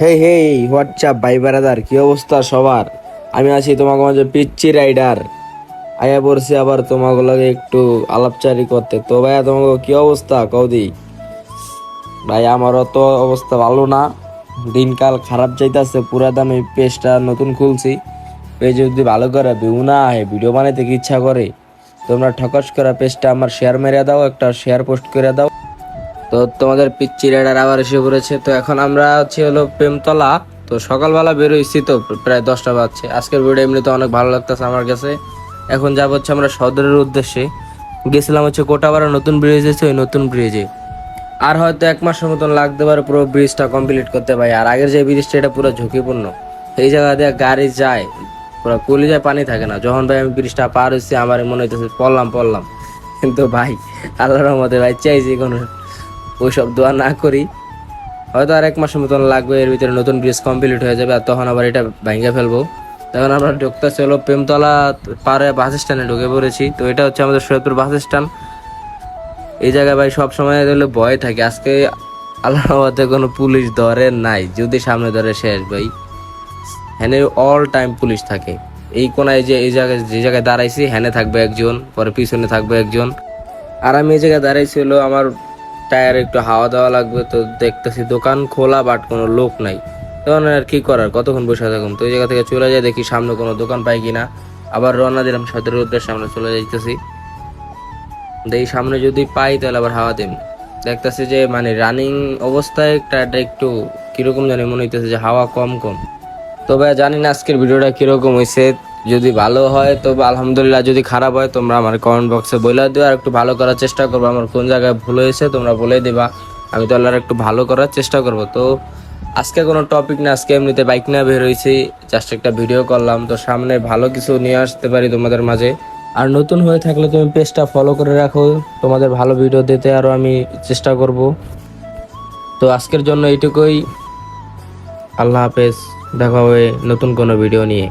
হে হে WhatsApp ভাই বারাদার? কি অবস্থা সবার? আমি আছি তোমাকে মাঝে পিচ্ছি রাইডার। আয়া পড়ছি আবার তোমাকে লাগে একটু আলাপচারি করতে। তো ভাইয়া, তোমাকে কি অবস্থা? কৌদি ভাই আমারও তো অবস্থা ভালো না। দিনকাল খারাপ যাইতাছে, পুরা দামে পেজটা নতুন খুলছি। পেজ যদি ভালো করে ভিউ না আহে, ভিডিও বানাইতে কি ইচ্ছা করে? তোমরা ঠকাস করা পেজটা আমার শেয়ার মেরে দাও, একটা শেয়ার পোস্ট করে দাও। তো তোমাদের পিচ্চি রেডার আবার এসে পড়েছে। তো এখন আমরা হচ্ছে হলো প্রেমতলা। তো সকালবেলা বেরোইছি তো প্রায় দশটা বাজছে। আজকের ভিডিও এমনিতে অনেক ভালো লাগতেছে আমার কাছে। এখন যাব হচ্ছে আমরা সদরের উদ্দেশ্যে। গেছিলাম হচ্ছে কোটাপাড়া নতুন ব্রিজ আছে ওই নতুন ব্রিজে আর হয়তো এক মাসের মতন লাগতে পারে পুরো ব্রিজটা কমপ্লিট করতে পারি আর আগের যে ব্রিজটা এটা পুরো ঝুঁকিপূর্ণ। এই জায়গা দিয়ে গাড়ি যায়, পুরো কলিজায় পানি থাকে না। যখন ভাই আমি ব্রিজটা পার হয়েছি আমার মনে হইতেছে, পড়লাম পড়লাম। কিন্তু ভাই, আল্লাহর রহমতে ভাই চাইছি কোনো ওইসব দোয়া না করি। হয়তো আর এক মাসের মতন লাগবে, এর ভিতরে নতুন ব্রিজ কমপ্লিট হয়ে যাবে, আর তখন আবার এটা ভেঙে ফেলব। তখন আমরা ঢুকতেছি হলো প্রেমতলা পারে বাস স্ট্যান্ডে ঢুকে পড়েছি। তো এটা হচ্ছে আমাদের সৈয়দপুর বাস স্ট্যান্ড। এই জায়গায় ভাই সব সময় হলে ভয় থাকে। আজকে আল্লাহ রহমতে কোনো পুলিশ ধরে নাই। যদি সামনে ধরে শেষ ভাই হ্যানে অল টাইম পুলিশ থাকে। এই কোনায় যে, এই জায়গায়, যে জায়গায় দাঁড়াইছি হ্যানে থাকবে একজন, পরে পিছনে থাকবে একজন। আর আমি এই জায়গায় দাঁড়াইছি হলো আমার টায়ারে একটু হাওয়া দেওয়া লাগবে তো দেখতেছি দোকান খোলা বাট কোনো লোক নাই। তখন আর কি করার? কতক্ষণ বসে থাকুন তো ওই জায়গা থেকে চলে যাই, দেখি সামনে কোনো দোকান পাই কিনা। আবার রওনা দিলাম সদরের উদ্দেশ্যে আমরা চলে যাইতেছি। দেখি সামনে যদি পাই, তাহলে আবার হাওয়া দেব দেখতেছি যে মানে রানিং অবস্থায় টায়ারটা একটু কীরকম জানি মনে হইতেছে যে হাওয়া কম কম। তবে জানি না আজকের ভিডিওটা কীরকম হয়েছে যদি ভালো হয়, তো আলহামদুলিল্লাহ যদি খারাপ হয়, তোমরা আমার কমেন্ট বক্সে বলে দিও। আর একটু ভালো করার চেষ্টা করব। আমার কোন জায়গায় ভুল হয়েছে, তোমরা বলে দিবা। আমি তাহলে আর একটু ভালো করার চেষ্টা করব। তো আজকে কোনো টপিক না, আজকে এমনিতে বাইক না বের হয়েছি। জাস্ট একটা ভিডিও করলাম। তো সামনে ভালো কিছু নিয়ে আসতে পারি তোমাদের মাঝে। আর নতুন হয়ে থাকলে তুমি পেজটা ফলো করে রাখো। তোমাদের ভালো ভিডিও দিতে আরও আমি চেষ্টা করব। তো আজকের জন্য এইটুকুই। আল্লাহ হাফেজ। দেখা হবে নতুন কোনো ভিডিও নিয়ে।